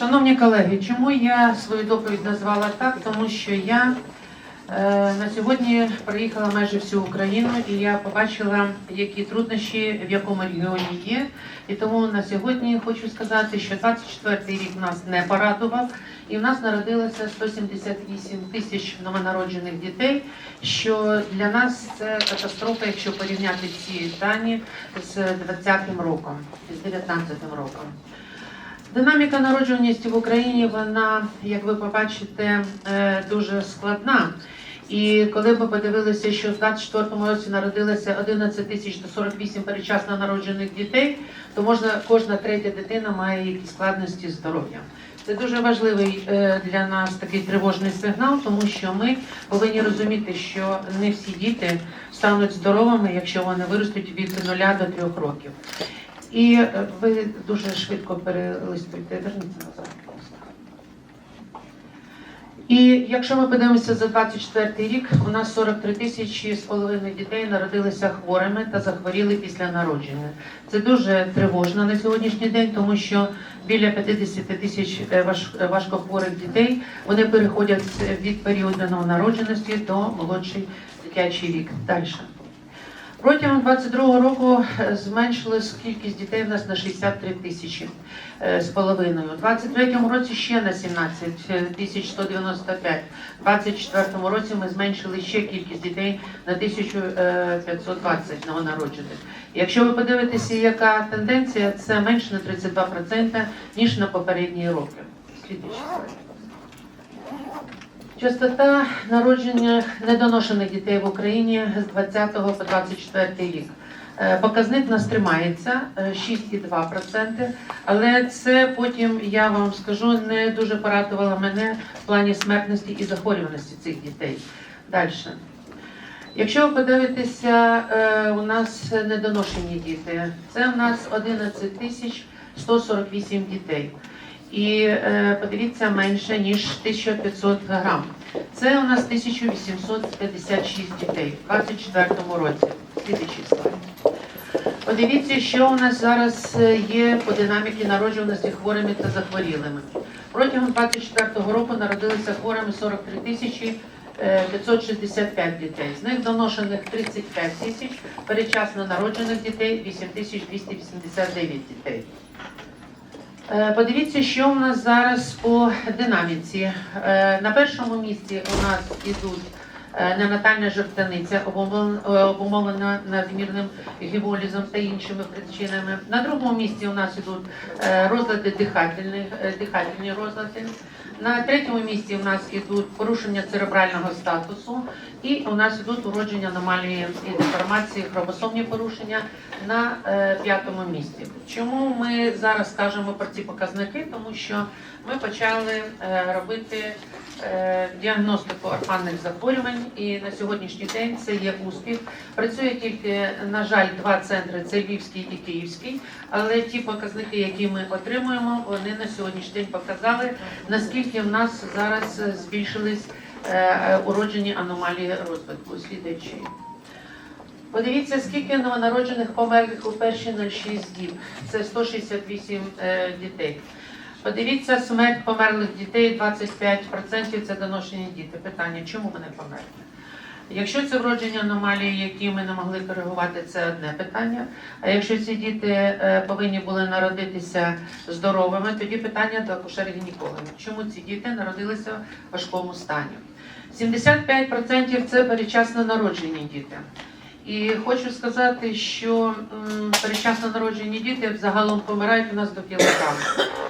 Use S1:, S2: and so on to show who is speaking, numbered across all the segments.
S1: Шановні колеги, чому я свою доповідь назвала так? Тому що я е, на сьогодні проїхала майже всю Україну і я побачила, які труднощі в якому регіоні є. І тому на сьогодні хочу сказати, що 24-й рік нас не порадував, і в нас народилося 178 тисяч новонароджених дітей, що для нас це катастрофа, якщо порівняти ці дані з 20-м роком, з 19-м роком. Динаміка народжуваності в Україні, вона, як ви побачите, е, дуже складна. І коли ми подивилися, що в 24-му році народилося 11 тисяч до 48 передчасно народжених дітей, то можна кожна третя дитина має якісь складності з здоров'ям. Це дуже важливий е, для нас такий тривожний сигнал, тому що ми повинні розуміти, що не всі діти стануть здоровими, якщо вони виростуть від 0 до 3 років. І е, ви дуже швидко перелистуєте. Верніться назад. І якщо ми подивимося за 24 рік, у нас 43 тисячі з половиною дітей народилися хворими та захворіли після народження. Це дуже тривожно на сьогоднішній день, тому що біля 50 тисяч е, важкохворих дітей вони переходять від періоду новонародженості до молодший дитячий вік. Далі. Протягом 22-го року е, зменшилась кількість дітей в нас на 63 тисячі е, з половиною. У 23-му році ще на 17 тисяч 195. У 24-му році ми зменшили ще кількість дітей на 1520 новонароджених. Якщо ви подивитеся, яка тенденція, це менше на 32%, ніж на попередні роки. Слідуючий. Частота народження недоношених дітей в Україні з 20 по 24 рік. Е, Показник в нас тримається е, 6,2%, але це потім, я вам скажу, не дуже порадувало мене в плані смертності і захворюваності цих дітей. Далі. Якщо ви подивитеся, е, у нас недоношені діти. Це у нас 11 тисяч 148 дітей. І е, подивіться менше ніж 1500 грам. Це у нас 1856 дітей в 24 році. Подивіться, що у нас зараз е, є по динаміці народжуваності хворими та захворілими. Протягом 24 року народилися хворими 43 тисячі е, 565 дітей. З них доношених 35 тисяч, передчасно народжених дітей 8 тисяч 289 дітей. Е, Подивіться, що у нас зараз по динаміці. Е, На першому місці у нас ідуть ненатальна неонатальна жовтаниця, обумовлена- е, надмірним гіволізом та іншими причинами. На другому місці у нас ідуть е, розлади дихательні, е, дихательні розлади. На третьому місці у нас ідуть порушення церебрального статусу, і у нас ідуть уродження аномалії і деформації, хромосомні порушення на е, п'ятому місці. Чому ми зараз кажемо про ці показники? Тому що ми почали е, робити діагностику орфанних захворювань, і на сьогоднішній день це є успіх. Працює тільки, на жаль, два центри: це Львівський і Київський. Але ті показники, які ми отримуємо, вони на сьогоднішній день показали, наскільки в нас зараз е, збільшились е, е, уроджені аномалії розвитку. Слідуючий. Подивіться, скільки новонароджених померлих у перші 06 діб. Це 168 е, дітей. Подивіться, смерть померлих дітей 25% це доношені діти. Питання, чому вони померли? Якщо це вродження аномалії, які ми не могли коригувати, це одне питання. А якщо ці діти е, повинні були народитися здоровими, тоді питання до акушер-гінекологів. Чому ці діти народилися в важкому стані? 75% це передчасно народжені діти. І хочу сказати, що передчасно народжені діти загалом помирають у нас до кілограму.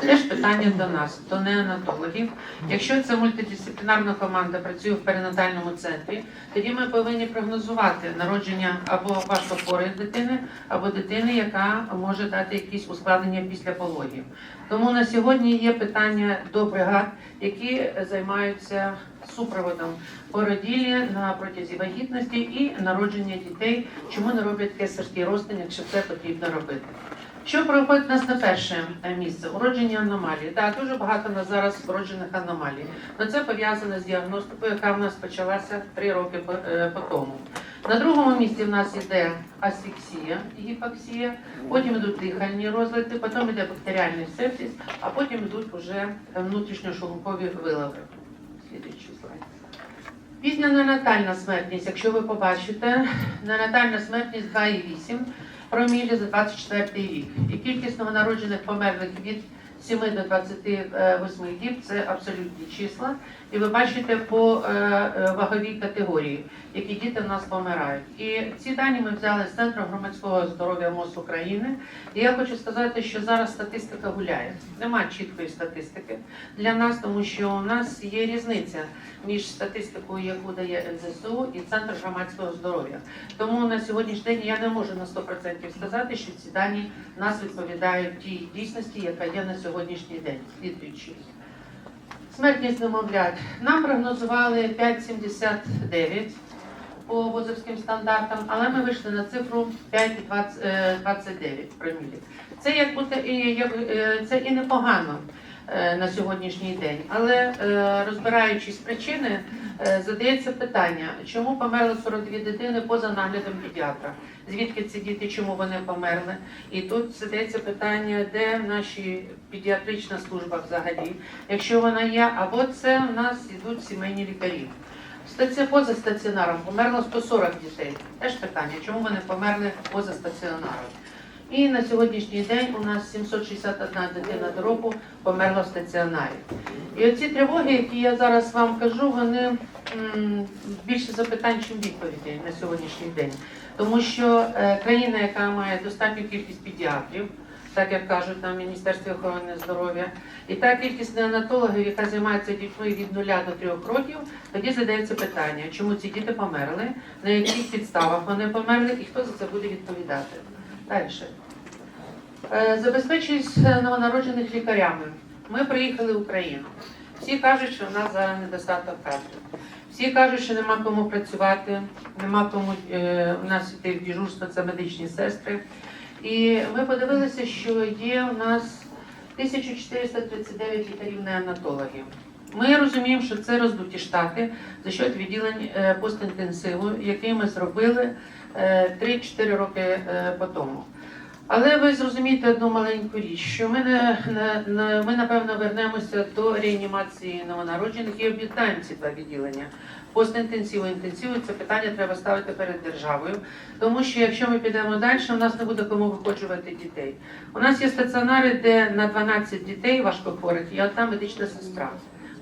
S1: Теж питання до нас, до неонатологів. Якщо це мультидисциплінарна команда працює в перинатальному центрі, тоді ми повинні прогнозувати народження або важкохворої дитини, або дитини, яка може дати якісь ускладнення після пологів. Тому на сьогодні є питання до бригад, які займаються супроводом породілі на протязі вагітності і народження дітей, чому не роблять кесарський розтин, якщо це потрібно робити. Що проходить нас на перше місце? Уродження аномалії. Так, дуже багато нас зараз вроджених аномалій. Але це пов'язано з діагностикою, яка в нас почалася три роки по, е, тому. На другому місці в нас іде асфіксія, гіпоксія, потім йдуть дихальні розлади, потім йде бактеріальний сепсис, а потім йдуть вже внутрішньошлункові вилови. Слідуючий. Пізня неонатальна смертність, якщо ви побачите, неонатальна смертність 2,8 промілі за 24 рік. І кількість новонароджених померлих від 7 до 28 діб це абсолютні числа. І ви бачите по е, е, ваговій категорії, які діти в нас помирають. І ці дані ми взяли з Центру громадського здоров'я МОЗ України. І я хочу сказати, що зараз статистика гуляє. Нема чіткої статистики для нас, тому що у нас є різниця між статистикою, яку дає НЗСУ, і Центр громадського здоров'я. Тому на сьогоднішній день я не можу на 100% сказати, що ці дані нас відповідають тій дійсності, яка є на сьогоднішній день. Слідуючий. Смертність немовлят. Нам прогнозували 5,79 по вузовським стандартам, але ми вийшли на цифру 5,29 промілів. Це як бути і е, це і непогано е, на сьогоднішній день. Але е, розбираючись причини, е, задається питання, чому померли 42 дитини поза наглядом педіатра? Звідки ці діти, чому вони померли? І тут задається питання, де наші педіатрична служба взагалі, якщо вона є, або це в нас йдуть сімейні лікарі. Стаці поза стаціонаром померло 140 дітей. Теж питання, чому вони померли поза стаціонаром? І на сьогоднішній день у нас 761 дитина до року померла в стаціонарі. І оці тривоги, які я зараз вам кажу, вони більше запитань, ніж відповідей на сьогоднішній день. Тому що е, країна, яка має достатню кількість педіатрів, так як кажуть на Міністерстві охорони здоров'я, і та кількість неонатологів, яка займається дітьми від 0 до 3 років, тоді задається питання, чому ці діти померли, на яких підставах вони померли і хто за це буде відповідати. Далі. Е, Забезпечуюсь новонароджених лікарями. Ми приїхали в Україну. Всі кажуть, що в нас зараз недостаток кадрів. Всі кажуть, що нема кому працювати, нема кому е, у нас йти в дежурство, це медичні сестри. І ми подивилися, що є у нас 1439 лікарів-неонатологів. Ми розуміємо, що це роздуті штати за счет відділень е, постінтенсиву, який ми зробили е, 3-4 роки е, по тому. Але ви зрозумієте одну маленьку річ, що ми, ми напевно вернемося до реанімації новонароджених і об'єднаємо ці два відділення. Постінтенсиву, інтенсиву це питання треба ставити перед державою, тому що якщо ми підемо далі, у нас не буде кому виходжувати дітей. У нас є стаціонари, де на 12 дітей важкохворих є одна медична сестра.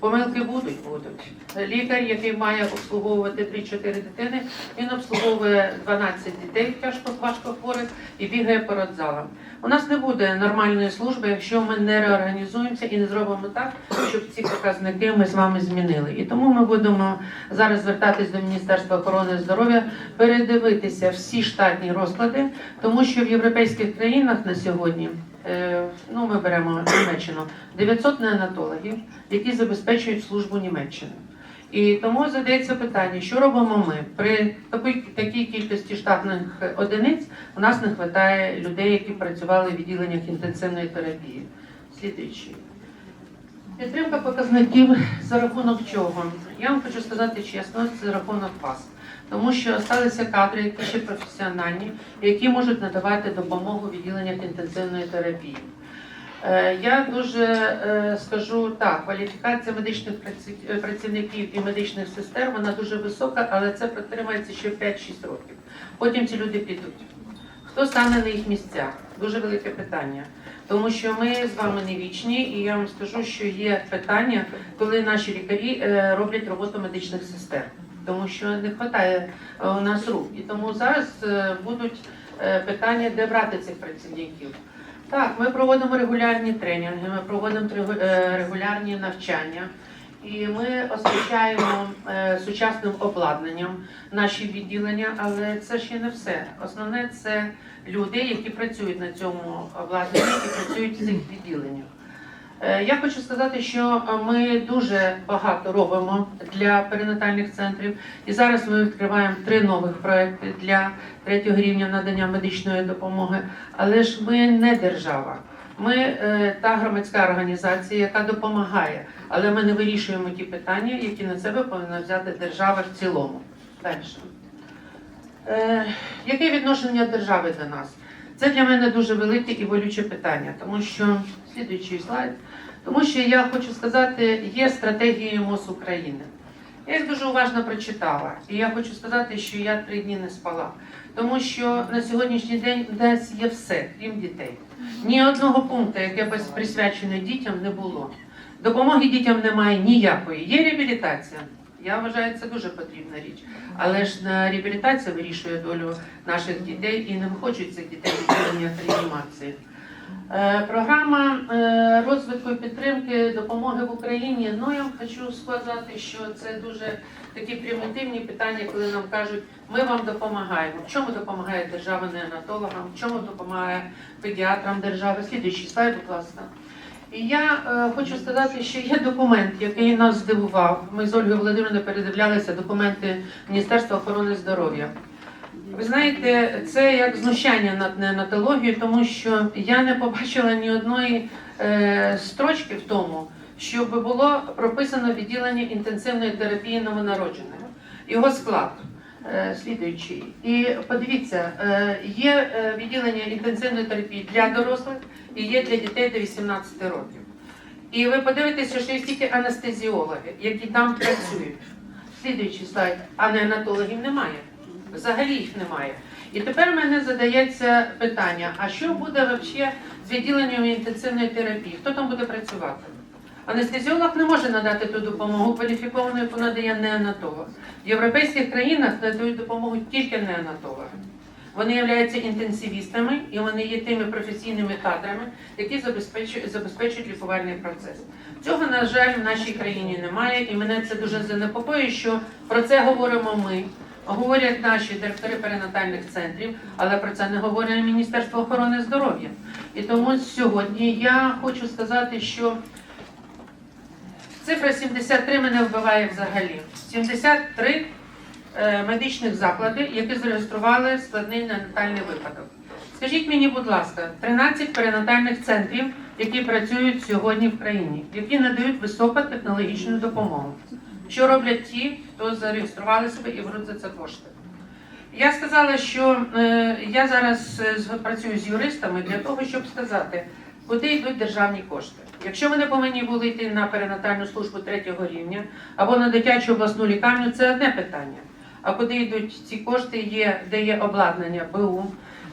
S1: Помилки будуть, будуть. Лікар, який має обслуговувати 3-4 дитини, він обслуговує 12 дітей тяжко важкохворих і бігає по родзалам. У нас не буде нормальної служби, якщо ми не реорганізуємося і не зробимо так, щоб ці показники ми з вами змінили. І тому ми будемо зараз звертатись до Міністерства охорони здоров'я, передивитися всі штатні розклади, тому що в європейських країнах на сьогодні. Е, Ну, ми беремо Німеччину 900 неонатологів, які забезпечують службу Німеччини. І тому задається питання, що робимо ми при такій, такій кількості штатних одиниць. У нас не вистачає людей, які працювали в відділеннях інтенсивної терапії. Слідуючий. Підтримка показників за рахунок чого? Я вам хочу сказати чесно, це за рахунок вас. Тому що залишилися кадри, які ще професіональні, які можуть надавати допомогу в відділеннях інтенсивної терапії. Е, Я дуже е, скажу так, кваліфікація медичних е, працівників і медичних сестер вона дуже висока, але це протримається ще 5-6 років. Потім ці люди підуть. Хто стане на їх місця? Дуже велике питання. Тому що ми з вами не вічні, і я вам скажу, що є питання, коли наші лікарі е, роблять роботу медичних сестер, тому що не вистачає е, у нас рук. І тому зараз е, будуть питання, де брати цих працівників. Так, ми проводимо регулярні тренінги, ми проводимо регулярні навчання. І ми оснащаємо е, сучасним обладнанням наші відділення, але це ще не все. Основне це люди, які працюють на цьому обладнанні і працюють в цих відділеннях. Е, Я хочу сказати, що ми дуже багато робимо для перинатальних центрів, і зараз ми відкриваємо три нових проекти для третього рівня надання медичної допомоги. Але ж ми не держава. Ми е, та громадська організація, яка допомагає, але ми не вирішуємо ті питання, які на себе повинна взяти держава в цілому. Далі. Е, яке відношення держави до нас? Це для мене дуже велике і болюче питання, тому що слідуючий слайд, тому що я хочу сказати, є стратегія МОЗ України. Я їх дуже уважно прочитала, і я хочу сказати, що я три дні не спала, тому що на сьогоднішній день в нас є все, крім дітей. Ні одного пункту, яке присвячене дітям, не було. Допомоги дітям немає ніякої. Є реабілітація. Я вважаю, це дуже потрібна річ. Але ж на реабілітація вирішує долю наших дітей і не хочуть цих дітей відділення реанімації. Е, Програма е, розвитку і підтримки допомоги в Україні. Ну я вам хочу сказати, що це дуже такі примітивні питання, коли нам кажуть, ми вам допомагаємо. В чому допомагає держава неонатологам, в чому допомагає педіатрам держави? Слідуючий слайд, будь ласка. І я е, хочу сказати, що є документ, який нас здивував. Ми з Ольгою Володимирівною передивлялися документи Міністерства охорони здоров'я. Ви знаєте, це як знущання над неонатологією, тому що я не побачила ні одної е, строчки в тому, щоб було прописано відділення інтенсивної терапії новонароджених, його склад. Е, Слідуючий. І подивіться, е, є е, відділення інтенсивної терапії для дорослих і є для дітей до 18 років. І ви подивитеся, що є тільки анестезіологи, які там працюють. Слідуючий слайд, а неонатологів немає. Взагалі їх немає. І тепер мене задається питання: а що буде взагалі з відділенням інтенсивної терапії? Хто там буде працювати? Анестезіолог не може надати ту допомогу кваліфіковану, яку надає неонатолог. В європейських країнах надають допомогу тільки неонатологи. Вони являються інтенсивістами і вони є тими професійними кадрами, які забезпечують, забезпечують лікувальний процес. Цього, на жаль, в нашій країні немає, і мене це дуже занепокоює, що про це говоримо ми. Говорять наші директори перинатальних центрів, але про це не говорить Міністерство охорони здоров'я. І тому сьогодні я хочу сказати, що цифра 73 мене вбиває взагалі. 73 е, медичних заклади, які зареєстрували складний неонатальний випадок. Скажіть мені, будь ласка, 13 перинатальних центрів, які працюють сьогодні в країні, які надають високотехнологічну допомогу. Що роблять ті, хто зареєстрували себе і беруть за це кошти? Я сказала, що е, я зараз е, працюю з юристами для того, щоб сказати, куди йдуть державні кошти. Якщо вони повинні були йти на перинатальну службу третього рівня або на дитячу обласну лікарню, це одне питання. А куди йдуть ці кошти, є, де є обладнання БУ,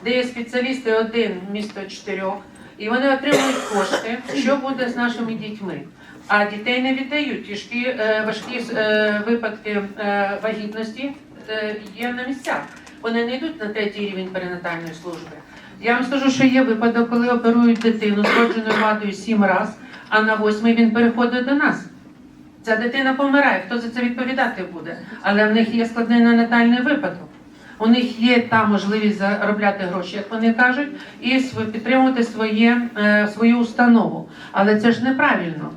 S1: де є спеціалісти один місто чотирьох, і вони отримують кошти, що буде з нашими дітьми. А дітей не віддають. Тяжкі е, важкі е, випадки е, вагітності є на місцях. Вони не йдуть на третій рівень перинатальної служби. Я вам скажу, що є випадок, коли оперують дитину з родженою вадою сім раз, а на восьмий він переходить до нас. Ця дитина помирає, хто за це відповідати буде? Але в них є складний неонатальний випадок. У них є та можливість заробляти гроші, як вони кажуть, і підтримувати своє, е, свою установу. Але це ж неправильно.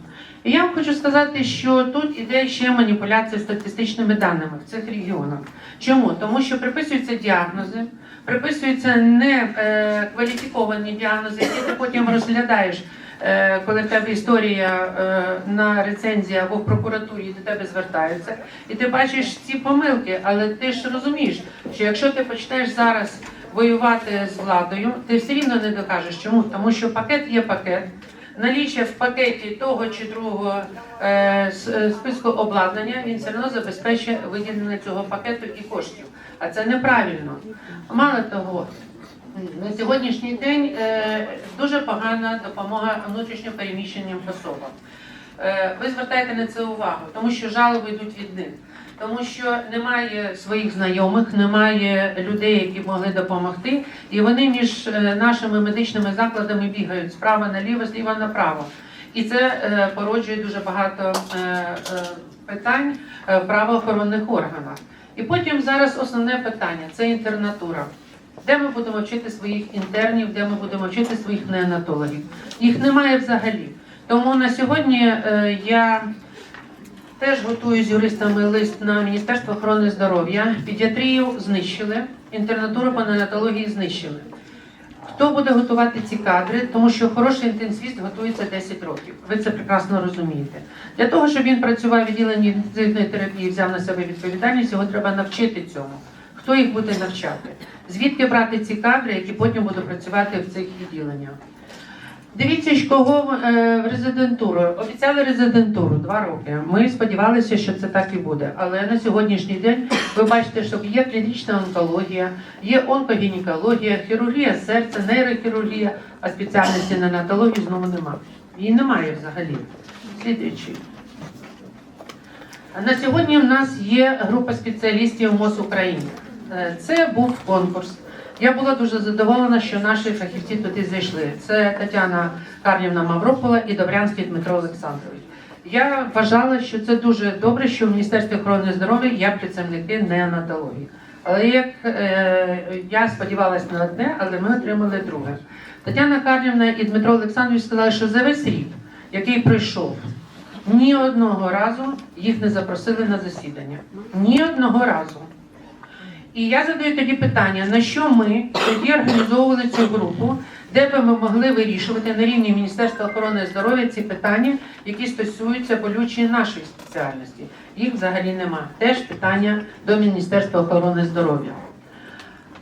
S1: Я вам хочу сказати, що тут іде ще маніпуляція статистичними даними в цих регіонах. Чому? Тому що приписуються діагнози, приписуються не е, кваліфіковані діагнози, які ти потім розглядаєш, е, коли в тебе історія е, на рецензії або в прокуратурі до тебе звертаються, і ти бачиш ці помилки, але ти ж розумієш, що якщо ти почнеш зараз воювати з владою, ти все рівно не докажеш. Чому? Тому що пакет є пакет. Наліччя в пакеті того чи другого е, е, списку обладнання він все одно забезпечує виділення цього пакету і коштів. А це неправильно. Мало того, на сьогоднішній день е, дуже погана допомога внутрішньо переміщеним особам. Е, ви звертаєте на це увагу, тому що жалоби йдуть від них. Тому що немає своїх знайомих, немає людей, які могли допомогти, і вони між е, нашими медичними закладами бігають справа наліво, зліва направо. І це е, породжує дуже багато е, питань в правоохоронних органах. І потім зараз основне питання це інтернатура. Де ми будемо вчити своїх інтернів, де ми будемо вчити своїх неонатологів? Їх немає взагалі. Тому на сьогодні я теж готую з юристами лист на Міністерство охорони здоров'я. Педіатрію знищили, інтернатуру по неонатології знищили. Хто буде готувати ці кадри? Тому що хороший інтенсивіст готується 10 років. Ви це прекрасно розумієте. Для того, щоб він працював в відділенні інтенсивної терапії, взяв на себе відповідальність, його треба навчити цьому. Хто їх буде навчати? Звідки брати ці кадри, які потім будуть працювати в цих відділеннях? Дивіться, кого е, в резидентуру. Обіцяли резидентуру два роки. Ми сподівалися, що це так і буде. Але на сьогоднішній день ви бачите, що є клінічна онкологія, є онкогінекологія, хірургія серця, нейрохірургія, а спеціальності неонатології знову немає. Її немає взагалі. Слідуючий. На сьогодні в нас є група спеціалістів МОЗ України. Е, Це був конкурс. Я була дуже задоволена, що наші фахівці туди зайшли. Це Тетяна Карлівна Мавропола і Добрянський Дмитро Олександрович. Я вважала, що це дуже добре, що в Міністерстві охорони здоров'я є працівники неонатології. Але як е, я сподівалася на одне, але ми отримали друге. Тетяна Карлівна і Дмитро Олександрович сказали, що за весь рік, який пройшов, ні одного разу їх не запросили на засідання. Ні одного разу. І я задаю тоді питання, на що ми тоді організовували цю групу, де би ми могли вирішувати на рівні Міністерства охорони здоров'я ці питання, які стосуються болючої нашої спеціальності. Їх взагалі нема. Теж питання до Міністерства охорони здоров'я.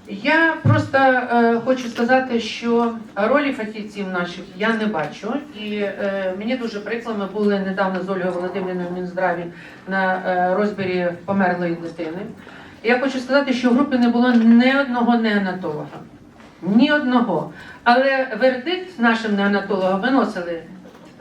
S1: Я просто е, хочу сказати, що ролі фахівців наших я не бачу, і е, мені дуже прикро, ми були недавно з Ольгою Володимирівною в Мінздраві на е, розбірі померлої дитини. Я хочу сказати, що в групі не було ні одного неонатолога. Ні одного. Але вердикт нашим неонатологам виносили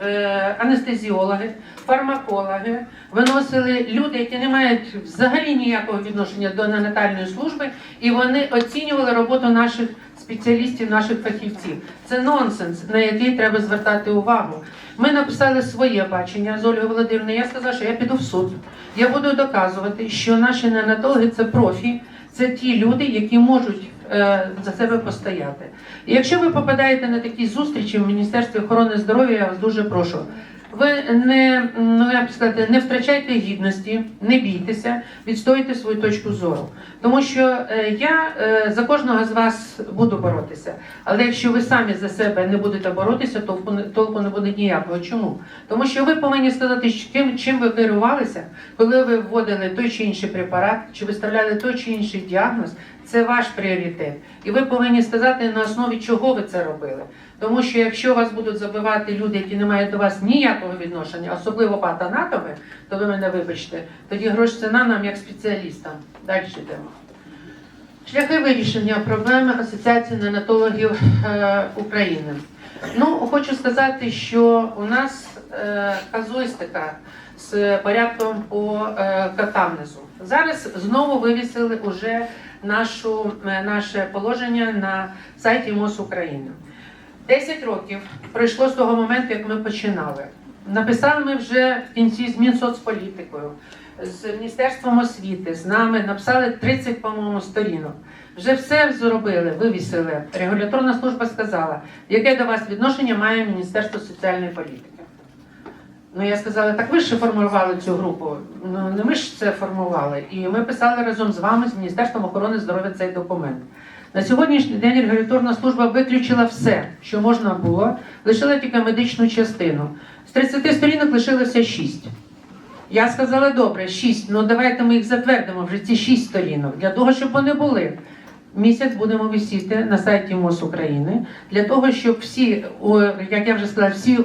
S1: е, анестезіологи, фармакологи, виносили люди, які не мають взагалі ніякого відношення до неонатальної служби, і вони оцінювали роботу наших спеціалістів, наших фахівців. Це нонсенс, на який треба звертати увагу. Ми написали своє бачення з Ольгою Володимирівною. Я сказала, що я піду в суд. Я буду доказувати, що наші неонатологи це профі, це ті люди, які можуть е, за себе постояти. І якщо ви попадаєте на такі зустрічі в Міністерстві охорони здоров'я, я вас дуже прошу. Ви не ну як сказати, не втрачайте гідності, не бійтеся, відстоюйте свою точку зору. Тому що е, я е, за кожного з вас буду боротися. Але якщо ви самі за себе не будете боротися, не толку не буде ніякого. Чому? Тому що ви повинні сказати, чим, чим ви керувалися, коли ви вводили той чи інший препарат, чи виставляли той чи інший діагноз. Це ваш пріоритет, і ви повинні сказати на основі чого ви це робили. Тому що якщо вас будуть забивати люди, які не мають до вас ніякого відношення, особливо патанатоми, то ви мене вибачте, тоді грош ціна нам як спеціалістам. Далі йдемо. Шляхи вирішення проблеми Асоціації неонатологів е, України. Ну, хочу сказати, що у нас е, казуїстика з порядком по е, катавнизу. Зараз знову вивісили уже нашу, е, наше положення на сайті МОЗ України. 10 років пройшло з того моменту, як ми починали. Написали ми вже в кінці з Мінсоцполітикою, з Міністерством освіти, з нами написали 30, по-моєму, сторінок. Вже все зробили, вивісили. Регуляторна служба сказала, яке до вас відношення має Міністерство соціальної політики. Ну, я сказала, так ви ж формували цю групу. Ну, не ми ж це формували. І ми писали разом з вами, з Міністерством охорони здоров'я, цей документ. На сьогоднішній день регуляторна служба виключила все, що можна було, лишила тільки медичну частину. З 30 сторінок лишилося 6. Я сказала, добре, 6, ну давайте ми їх затвердимо вже ці 6 сторінок, для того, щоб вони були. Місяць будемо висіти на сайті МОЗ України для того, щоб всі, як я вже сказала, всі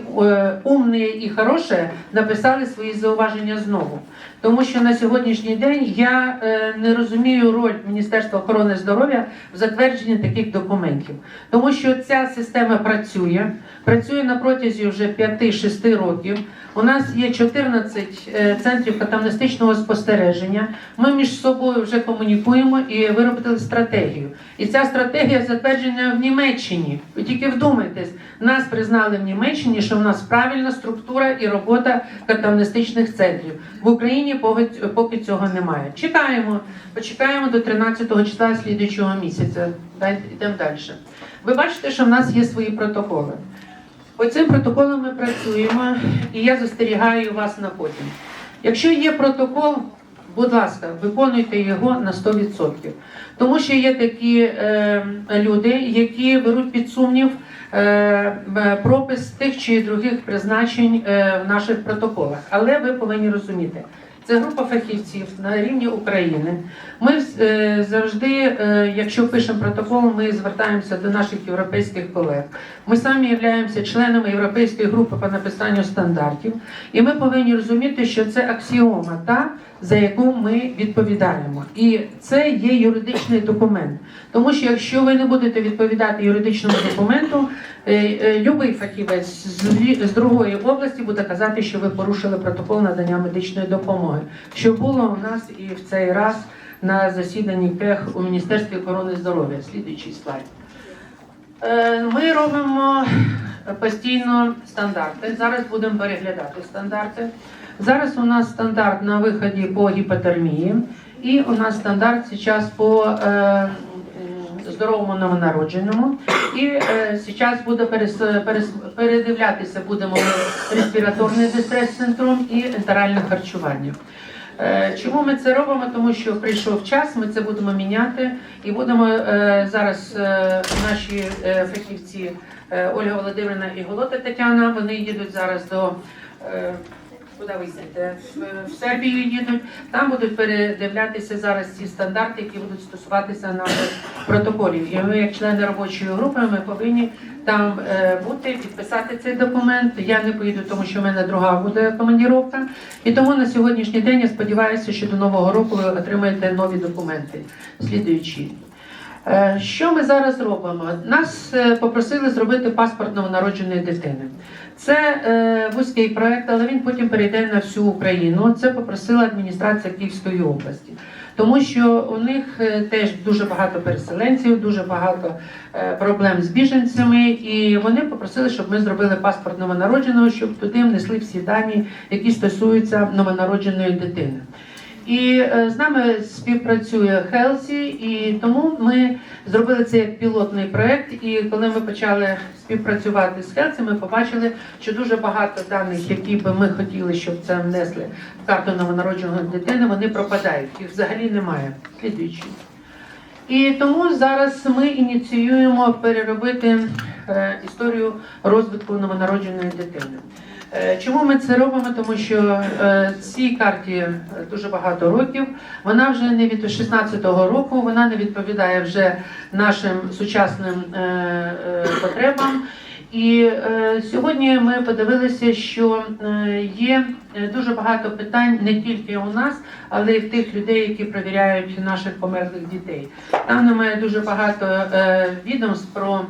S1: умні і хороші написали свої зауваження знову. Тому що на сьогоднішній день я е, не розумію роль Міністерства охорони здоров'я в затвердженні таких документів, тому що ця система працює, працює на протязі вже 5-6 років. У нас є 14 е, центрів катамнестичного спостереження. Ми між собою вже комунікуємо і виробили стратегію. І ця стратегія затверджена в Німеччині. Ви тільки вдумайтесь, нас признали в Німеччині, що в нас правильна структура і робота катамнестичних центрів. В Україні поки, поки цього немає. Чекаємо, почекаємо до 13 числа слідуючого місяця. Йдемо далі. Ви бачите, що в нас є свої протоколи. По цим протоколам ми працюємо, і я застерігаю вас на потім. Якщо є протокол, будь ласка, виконуйте його на 100%. Тому що є такі е, люди, які беруть під сумнів е, пропис тих чи других призначень е, в наших протоколах. Але ви повинні розуміти, Це група фахівців на рівні України. Ми е, завжди, е, якщо пишемо протокол, ми звертаємося до наших європейських колег. Ми самі являємося членами європейської групи по написанню стандартів, і ми повинні розуміти, що це аксіома, та за яку ми відповідаємо. І це є юридичний документ. Тому що якщо ви не будете відповідати юридичному документу, любий фахівець з, другої області буде казати, що ви порушили протокол надання медичної допомоги, що було у нас і в цей раз на засіданні КЕХ у Міністерстві охорони здоров'я. Слідуючий слайд. Е, Ми робимо постійно стандарти. Зараз будемо переглядати стандарти. Зараз у нас стандарт на виході по гіпотермії, і у нас стандарт зараз по е, здоровому новонародженому. І е, зараз буде перес, перес, передивлятися будемо респіраторний дистрес-синдром і ентеральне харчування. Е, Чому ми це робимо? Тому що прийшов час, ми це будемо міняти і будемо е, зараз е, наші е, фахівці е, Ольга Володимирівна і Голота Тетяна. Вони їдуть зараз до е, куди ви їдете? В- В Сербію їдуть. Там будуть передивлятися зараз ці стандарти, які будуть стосуватися наших протоколів. І ми, як члени робочої групи, ми повинні там е, бути, підписати цей документ. Я не поїду, тому що в мене друга буде командіровка. І тому на сьогоднішній день я сподіваюся, що до нового року ви отримаєте нові документи. Слідуючі. Е, Що ми зараз робимо? Нас е, попросили зробити паспорт новонародженої дитини. Це е, вузький проект, але він потім перейде на всю Україну. Це попросила адміністрація Київської області. Тому що у них е, теж дуже багато переселенців, дуже багато е, проблем з біженцями, і вони попросили, щоб ми зробили паспорт новонародженого, щоб туди внесли всі дані, які стосуються новонародженої дитини. І е, з нами співпрацює Хелсі, і тому ми зробили це як пілотний проект. І коли ми почали співпрацювати з Хелсі, ми побачили, що дуже багато даних, які би ми хотіли, щоб це внесли в карту новонародженої дитини, вони пропадають. Їх взагалі немає. Слідуючий. І тому зараз ми ініціюємо переробити е, історію розвитку новонародженої дитини. Е, Чому ми це робимо? Тому що е, цій карті е, дуже багато років. Вона вже не від 16-го року, вона не відповідає вже нашим сучасним потребам. І е, сьогодні ми подивилися, що є дуже багато питань не тільки у нас, але й в тих людей, які перевіряють наших померлих дітей. Там немає дуже багато е, відомств про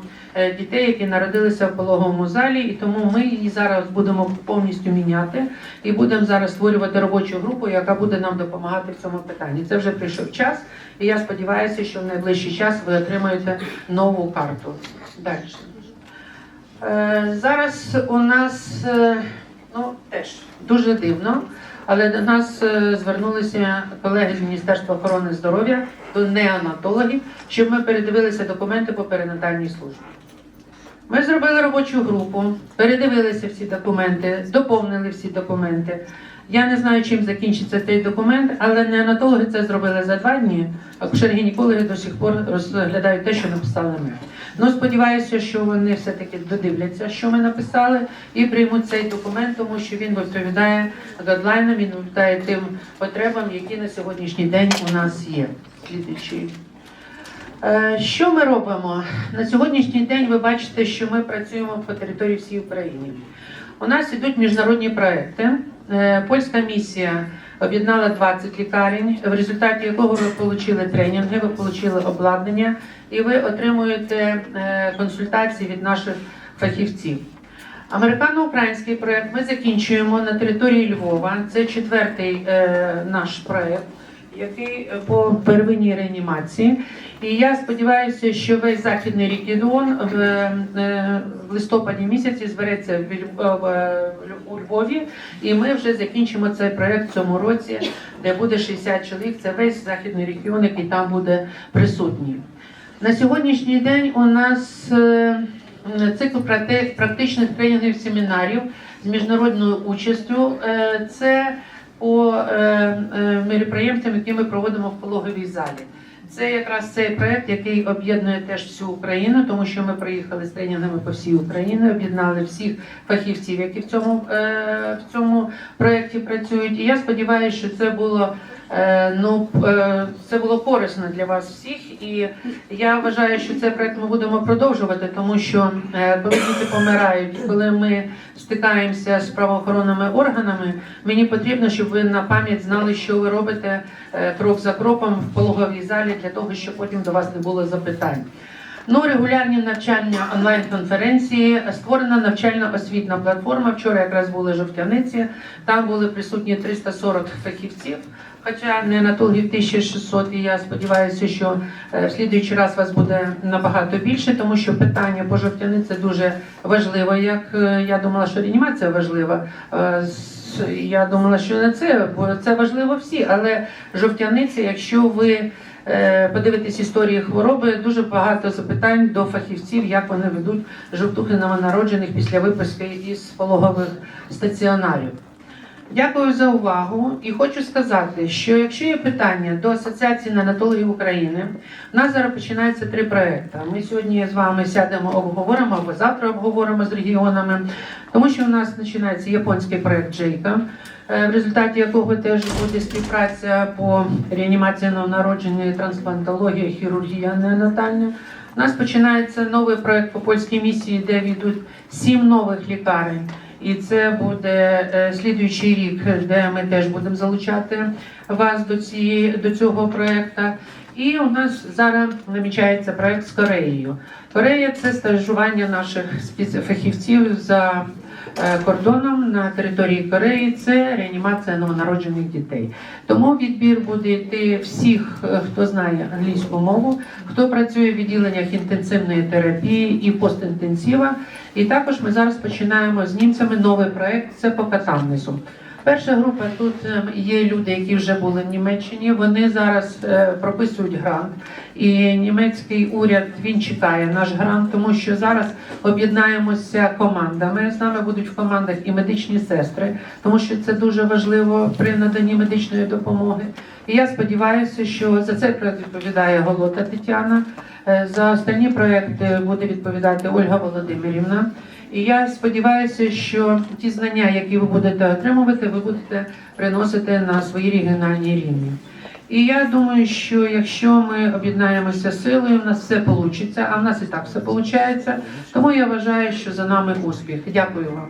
S1: дітей, які народилися в пологовому залі, і тому ми її зараз будемо повністю міняти і будемо зараз створювати робочу групу, яка буде нам допомагати в цьому питанні. Це вже прийшов час, і я сподіваюся, що в найближчий час ви отримаєте нову карту. Далі. Е, Зараз у нас е, ну теж дуже дивно, але до нас е, звернулися колеги з Міністерства охорони здоров'я до неонатологів, щоб ми передивилися документи по перинатальній службі. Ми зробили робочу групу, передивилися всі документи, доповнили всі документи. Я не знаю, чим закінчиться цей документ, але неонатологи це зробили за два дні, а кушер-гінекологи до сих пор розглядають те, що написали ми. Ну, сподіваюся, що вони все-таки додивляться, що ми написали, і приймуть цей документ, тому що він відповідає гадлайнам, він відповідає тим потребам, які на сьогоднішній день у нас є. Слідуючий. Е, Що ми робимо? На сьогоднішній день ви бачите, що ми працюємо по території всієї України. У нас ідуть міжнародні проекти. Е, Польська місія об'єднала 20 лікарень, в результаті якого ви отримали тренінги, ви отримали обладнання і ви отримуєте е, консультації від наших фахівців. Американо-український проект ми закінчуємо на території Львова. Це четвертий наш проект, який е, по первинній реанімації. І я сподіваюся, що весь західний регіон в, е, в листопаді місяці збереться в е, у Львові, і ми вже закінчимо цей проект в цьому році, де буде 60 чоловік. Це весь західний регіон, який там буде присутній. На сьогоднішній день у нас е, цикл практи- практичних тренінгів семінарів з міжнародною участю. Е, Це по е, е, мероприємствам, які ми проводимо в пологовій залі. Це якраз цей проект, який об'єднує теж всю Україну, тому що ми приїхали з тренінгами по всій Україні, об'єднали всіх фахівців, які в цьому е, в цьому проєкті працюють. І я сподіваюся, що це було. Е, Ну, е, це було корисно для вас всіх, і я вважаю, що цей проект ми будемо продовжувати, тому що е, коли діти помирають, коли ми стикаємося з правоохоронними органами, мені потрібно, щоб ви на пам'ять знали, що ви робите е, крок за кроком в пологовій залі для того, щоб потім до вас не було запитань. Ну, регулярні навчання онлайн-конференції, створена навчально-освітна платформа. Вчора якраз були жовтяниці, там були присутні 340 фахівців, хоча не неонатологів 1600, і я сподіваюся, що е, в слідуючий раз вас буде набагато більше, тому що питання по жовтяниці дуже важливо. Як е, я думала, що реанімація важлива. е, Я думала, що не це, бо це важливо всі, але жовтяниця, якщо ви подивитесь історії хвороби, дуже багато запитань до фахівців, як вони ведуть жовтухи новонароджених після виписки із пологових стаціонарів. Дякую за увагу і хочу сказати, що якщо є питання до Асоціації неонатологів України, у нас зараз починаються три проекти. Ми сьогодні з вами сядемо, обговоримо або завтра обговоримо з регіонами, тому що у нас починається японський проект Джейка, е, в результаті якого теж буде співпраця по реанімації новонародження, трансплантологія, хірургія неонатальна. У нас починається новий проект по польській місії, де війдуть сім нових лікарень. І це буде е, слідуючий рік, де ми теж будемо залучати вас до цієї до цього проекту. І у нас зараз намічається проект з Кореєю. Корея це стажування наших спецфахівців за кордоном на території Кореї. Це реанімація новонароджених дітей. Тому відбір буде йти всіх, е, хто знає англійську мову, хто працює в відділеннях інтенсивної терапії і постінтенсива. І також ми зараз починаємо з німцями новий проект. Це по катамнесу. Перша група тут ем, є люди, які вже були в Німеччині. Вони зараз е, прописують грант, і німецький уряд він чекає наш грант, тому що зараз об'єднаємося командами. З нами будуть в командах і медичні сестри, тому що це дуже важливо при наданні медичної допомоги. І я сподіваюся, що за цей проект відповідає Голота Тетяна. Е, За останні проекти буде відповідати Ольга Володимирівна. І я сподіваюся, що ті знання, які ви будете отримувати, ви будете приносити на свої регіональні рівні. І я думаю, що якщо ми об'єднаємося силою, в нас все вийде, а в нас і так все виходить. Тому я вважаю, що за нами успіх. Дякую вам.